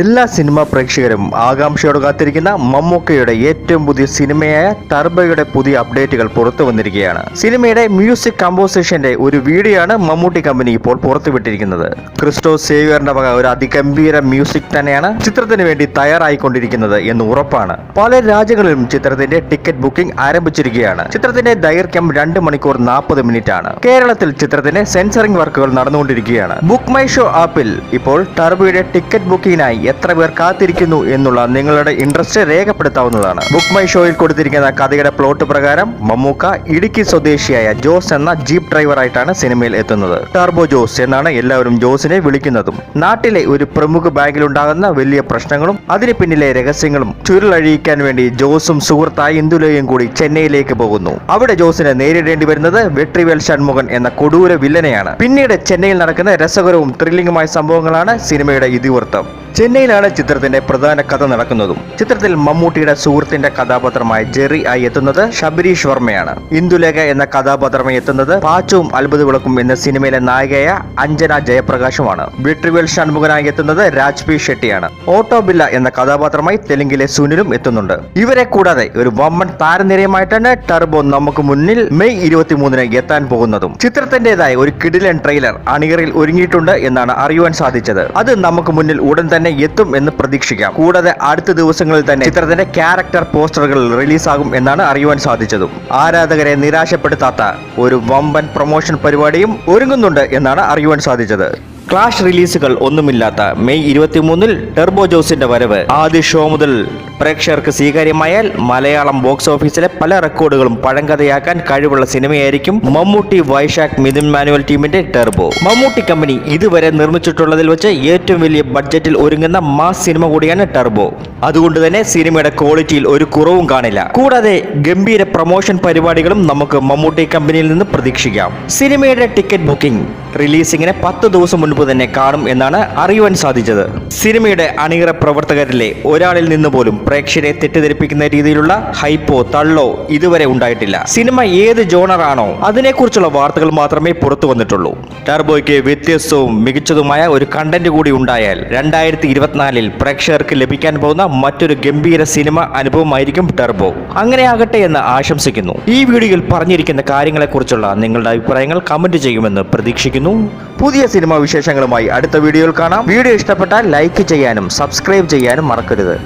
എല്ലാ സിനിമാ പ്രേക്ഷകരും ആകാംക്ഷയോട് കാത്തിരിക്കുന്ന മമ്മൂക്കയുടെ ഏറ്റവും പുതിയ സിനിമയായ ടർബയുടെ പുതിയ അപ്ഡേറ്റുകൾ പുറത്തു വന്നിരിക്കുകയാണ്. സിനിമയുടെ മ്യൂസിക് കമ്പോസിഷന്റെ ഒരു വീഡിയോ ആണ് മമ്മൂട്ടി കമ്പനി ഇപ്പോൾ പുറത്തുവിട്ടിരിക്കുന്നത്. ക്രിസ്റ്റോ സേവിയറിന്റെ വക ഒരു അതിഗംഭീര മ്യൂസിക് തന്നെയാണ് ചിത്രത്തിന് വേണ്ടി തയ്യാറായിക്കൊണ്ടിരിക്കുന്നത് എന്ന് ഉറപ്പാണ്. പല രാജ്യങ്ങളിലും ചിത്രത്തിന്റെ ടിക്കറ്റ് ബുക്കിംഗ് ആരംഭിച്ചിരിക്കുകയാണ്. ചിത്രത്തിന്റെ ദൈർഘ്യം രണ്ട് മണിക്കൂർ നാൽപ്പത് മിനിറ്റ് ആണ് കേരളത്തിൽ ചിത്രത്തിന്റെ സെൻസറിംഗ് വർക്കുകൾ നടന്നുകൊണ്ടിരിക്കുകയാണ്. ബുക്ക് മൈ ഷോ ആപ്പിൽ ഇപ്പോൾ ടർബോയുടെ ടിക്കറ്റ് ബുക്കിംഗിനായി എത്ര പേർ കാത്തിരിക്കുന്നു എന്നുള്ള നിങ്ങളുടെ ഇൻട്രസ്റ്റ് രേഖപ്പെടുത്താവുന്നതാണ്. ബുക്ക് മൈ ഷോയിൽ കൊടുത്തിരിക്കുന്ന കഥയുടെ പ്ലോട്ട് പ്രകാരം മമ്മൂക്ക ഇടുക്കി സ്വദേശിയായ ജോസ് എന്ന ജീപ്പ് ഡ്രൈവറായിട്ടാണ് സിനിമയിൽ എത്തുന്നത്. ടർബോ ജോസ് എന്നാണ് എല്ലാവരും ജോസിനെ വിളിക്കുന്നതും. നാട്ടിലെ ഒരു പ്രമുഖ ബാങ്കിൽ ഉണ്ടാകുന്ന വലിയ പ്രശ്നങ്ങളും അതിന് പിന്നിലെ രഹസ്യങ്ങളും ചുരുളഴിയിക്കാൻ വേണ്ടി ജോസും സുഹൃത്തായ ഇന്ദുലയും കൂടി ചെന്നൈയിലേക്ക് പോകുന്നു. അവിടെ ജോസിനെ നേരിടേണ്ടി വരുന്നത് വെട്രിവേൽ ഷൺമുഖൻ എന്ന കൊടൂര വില്ലനെയാണ്. പിന്നീട് ചെന്നൈയിൽ നടക്കുന്ന രസകരവും ത്രില്ലിംഗുമായ സംഭവങ്ങളാണ് സിനിമയുടെ ഇതിവൃത്തം. ചെന്നൈയിലാണ് ചിത്രത്തിന്റെ പ്രധാന കഥ നടക്കുന്നതും. ചിത്രത്തിൽ മമ്മൂട്ടിയുടെ സുഹൃത്തിന്റെ കഥാപാത്രമായ ജെറി ആയി എത്തുന്നത് ശബരീഷ് വർമ്മയാണ്. ഇന്ദുലേഖ എന്ന കഥാപാത്രമായി എത്തുന്നത് പാച്ചവും അത്ഭുത വിളക്കും എന്ന സിനിമയിലെ നായികയായ അഞ്ജന ജയപ്രകാശുമാണ്. വിട്രിവേൽ ഷൺമുഖനായി എത്തുന്നത് രാജ്പി ഷെട്ടിയാണ്. ഓട്ടോ ബില്ല എന്ന കഥാപാത്രമായി തെലുങ്കിലെ സുനിലും എത്തുന്നുണ്ട്. ഇവരെ കൂടാതെ ഒരു വമ്മൻ താരനിരയുമായിട്ടാണ് ടർബോ നമുക്ക് മുന്നിൽ മെയ് ഇരുപത്തിമൂന്നിന് എത്താൻ പോകുന്നതും. ചിത്രത്തിന്റേതായ ഒരു കിടിലൻ ട്രെയിലർ അണിയറിൽ ഒരുങ്ങിയിട്ടുണ്ട് എന്നാണ് അറിയുവാൻ സാധിച്ചത്. അത് നമുക്ക് മുന്നിൽ ഉടൻ തന്നെ എത്തും എന്ന് പ്രതീക്ഷിക്കാം. കൂടാതെ അടുത്ത ദിവസങ്ങളിൽ തന്നെ ചിത്രത്തിന്റെ ക്യാരക്ടർ പോസ്റ്ററുകൾ റിലീസാകും എന്നാണ് അറിയുവാൻ സാധിച്ചതും. ആരാധകരെ നിരാശപ്പെടുത്താത്ത ഒരു വമ്പൻ പ്രൊമോഷൻ പരിപാടിയും ഒരുങ്ങുന്നുണ്ട് എന്നാണ് അറിയുവാൻ സാധിച്ചത്. ക്ലാഷ് റിലീസുകൾ ഒന്നുമില്ലാത്ത മെയ് ഇരുപത്തിമൂന്നിൽ ടെർബോ ജോസിന്റെ വരവ്. ആദ്യ ഷോ മുതൽ പ്രേക്ഷകർക്ക് സ്വീകാര്യമായാൽ മലയാളം ബോക്സ് ഓഫീസിലെ പല റെക്കോർഡുകളും പഴങ്കഥയാക്കാൻ കഴിവുള്ള സിനിമയായിരിക്കും മമ്മൂട്ടി വൈശാഖ് മിഥുൻ മാനുവൽ ടീമിന്റെ ടെർബോ. മമ്മൂട്ടി കമ്പനി ഇതുവരെ നിർമ്മിച്ചിട്ടുള്ളതിൽ വെച്ച് ഏറ്റവും വലിയ ബഡ്ജറ്റിൽ ഒരുങ്ങുന്ന മാസ് സിനിമ കൂടിയാണ് ടെർബോ. അതുകൊണ്ട് തന്നെ സിനിമയുടെ ക്വാളിറ്റിയിൽ ഒരു കുറവും കാണില്ല. കൂടാതെ ഗംഭീര പ്രൊമോഷൻ പരിപാടികളും നമുക്ക് മമ്മൂട്ടി കമ്പനിയിൽ നിന്ന് പ്രതീക്ഷിക്കാം. സിനിമയുടെ ടിക്കറ്റ് ബുക്കിംഗ് റിലീസിങ്ങിന് പത്ത് ദിവസം മുൻപ് തന്നെ കാണും എന്നാണ് അറിയുവാൻ സാധിച്ചത്. സിനിമയുടെ അണിയറ പ്രവർത്തകരിലെ ഒരാളിൽ നിന്ന് പോലും പ്രേക്ഷകരെ തെറ്റിദ്ധരിപ്പിക്കുന്ന രീതിയിലുള്ള ഹൈപ്പോ തള്ളോ ഇതുവരെ ഉണ്ടായിട്ടില്ല. സിനിമ ഏത് ജോണറാണോ അതിനെക്കുറിച്ചുള്ള വാർത്തകൾ മാത്രമേ പുറത്തു വന്നിട്ടുള്ളൂ. ടർബോയ്ക്ക് വ്യത്യസ്തവും മികച്ചതുമായ ഒരു കണ്ടന്റ് കൂടി ഉണ്ടായാൽ രണ്ടായിരത്തി ഇരുപത്തിനാലിൽ പ്രേക്ഷകർക്ക് ലഭിക്കാൻ പോകുന്ന മറ്റൊരു ഗംഭീര സിനിമ അനുഭവമായിരിക്കും ടർബോ. അങ്ങനെ ആകട്ടെ എന്ന് ആശംസിക്കുന്നു. ഈ വീഡിയോയിൽ പറഞ്ഞിരിക്കുന്ന കാര്യങ്ങളെക്കുറിച്ചുള്ള നിങ്ങളുടെ അഭിപ്രായങ്ങൾ കമന്റ് ചെയ്യുമെന്ന് പ്രതീക്ഷിക്കുന്നു. പുതിയ സിനിമാ വിശേഷങ്ങളുമായി അടുത്ത വീഡിയോയിൽ കാണാം. വീഡിയോ ഇഷ്ടപ്പെട്ടാൽ ലൈക്ക് ചെയ്യാനും സബ്സ്ക്രൈബ് ചെയ്യാനും മറക്കരുത്.